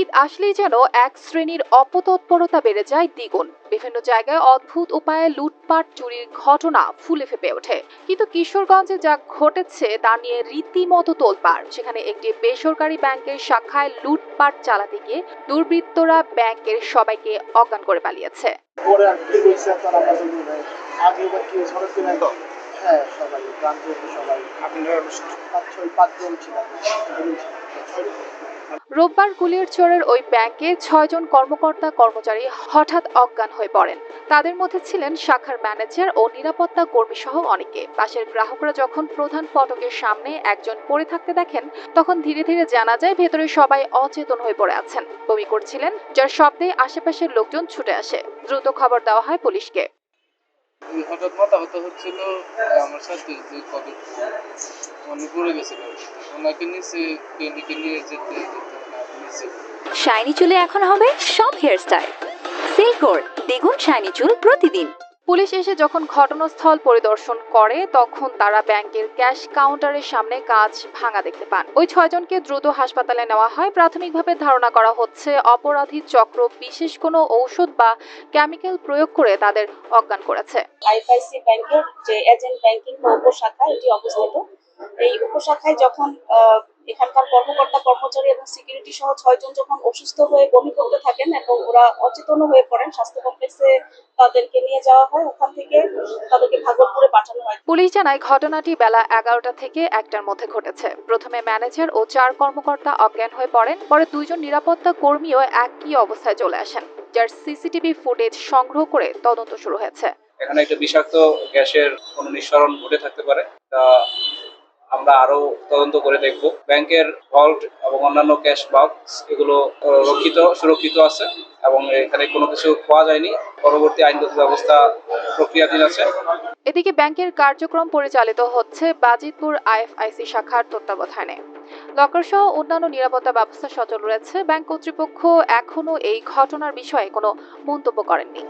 ঈদ আসলেই যেন এক শ্রেণির অপতৎপরতা বেড়ে যায় দ্বিগুণ। বিভিন্ন জায়গায় অদ্ভুত উপায়ে লুটপাট চুরির ঘটনা ফুলে ফেপে ওঠে। কিন্তু কিশোরগঞ্জে যা ঘটেছে তা নিয়ে রীতিমতো তোলপাড়। সেখানে একটি বেসরকারি ব্যাংকের শাখায় লুটপাট চালাতে গিয়ে দুর্বৃত্তরা ব্যাংকের সবাইকে অজ্ঞান করে পালিয়েছে। হ্যাঁ সবাই গ্রাম থেকে সবাই। আপনারা পাঁচ ছয় পাঁচজন ছিলাম। রোববার গুলিয়ারচরের ওই ব্যাংকে ছয়জন কর্মকর্তা কর্মচারী হঠাৎ অজ্ঞান হয়ে পড়েন। তাদের মধ্যে ছিলেন শাখার ম্যানেজার ও নিরাপত্তা কর্মী সহ অনেকে। পাশের গ্রাহকরা যখন প্রধান ফটকের সামনে একজন পড়ে থাকতে দেখেন, তখন ধীরে ধীরে জানা যায় ভেতরে সবাই অচেতন হয়ে পড়ে আছেন। বমি করছিলেন যার শব্দে আশেপাশের লোকজন ছুটে আসে। দ্রুত খবর দেওয়া হয় পুলিশকে। হঠাৎ মাথা ব্যথা হচ্ছিল আমার সাথে যে কবে মনে পড়ে গেছিল, ওনাকে নিচে ক্লিনিকে নিয়ে যেতে শাইনি চুলে এখন হবে সব হেয়ার হেয়ারস্টাইল সিল্কোর দ্বিগুণ শাইনি চুল প্রতিদিন। পুলিশ এসে যখন ঘটনাস্থল পরিদর্শন করে, তখন তারা ব্যাংকের ক্যাশ কাউন্টারের সামনে কাজ ভাঙা দেখতে পান। ওই ছয়জনকে দ্রুত হাসপাতালে নেওয়া হয়। প্রাথমিকভাবে ধারণা করা হচ্ছে, অপরাধী চক্র বিশেষ কোনো ঔষধ বা কেমিক্যাল প্রয়োগ করে তাদের অজ্ঞান করেছে। আইএফআইসি ব্যাংকের যে এজেন্ট ব্যাংকিং উপশাখা এটি অবস্থিত। এই উপশাখায় যখন এখানকার কর্মকর্তা কর্মচারী এবং সিকিউরিটি সহ ছয়জন যখন অসুস্থ হয়ে বমি করতে থাকেন এবং ওরা অচেতন হয়ে পড়েন স্বাস্থ্য কমপ্লেক্সে তাদেরকে নিয়ে যাওয়া হয় ওখান থেকে তাদেরকে ভাগলপুরে পাঠানো হয়। পুলিশ জানায় ঘটনাটি বেলা এগারোটা থেকে একটার মধ্যে ঘটেছে। প্রথমে ম্যানেজার ও চার কর্মকর্তা অজ্ঞান হয়ে পড়েন পরে দুইজন নিরাপত্তা কর্মীও একই অবস্থায় চলে আসেন যার সিসিটিভি ফুটেজ সংগ্রহ করে তদন্ত শুরু হয়েছে। এখানে একটা বিষাক্ত গ্যাসের কোনো নিঃসরণ ঘটে থাকতে পারে তা আমরা আরও তদন্ত করে দেখব। ব্যাংকের ভল্ট এবং অন্যান্য ক্যাশ বক্স এগুলো রক্ষিত, সুরক্ষিত আছে এবং এখানে কোনো কিছু পাওয়া যায়নি। পরবর্তী আইনগত ব্যবস্থা প্রক্রিয়াধীন আছে। এদিকে ব্যাংকের কার্যক্রম পরিচালিত হচ্ছে বাজিতপুর আইএফআইসি শাখার তত্ত্বাবধানে। লকার সহ অন্যান্য নিরাপত্তা ব্যবস্থা সচল রয়েছে। ব্যাংক কর্তৃপক্ষ এখনও এই ঘটনার বিষয়ে কোনো মন্তব্য করেননি।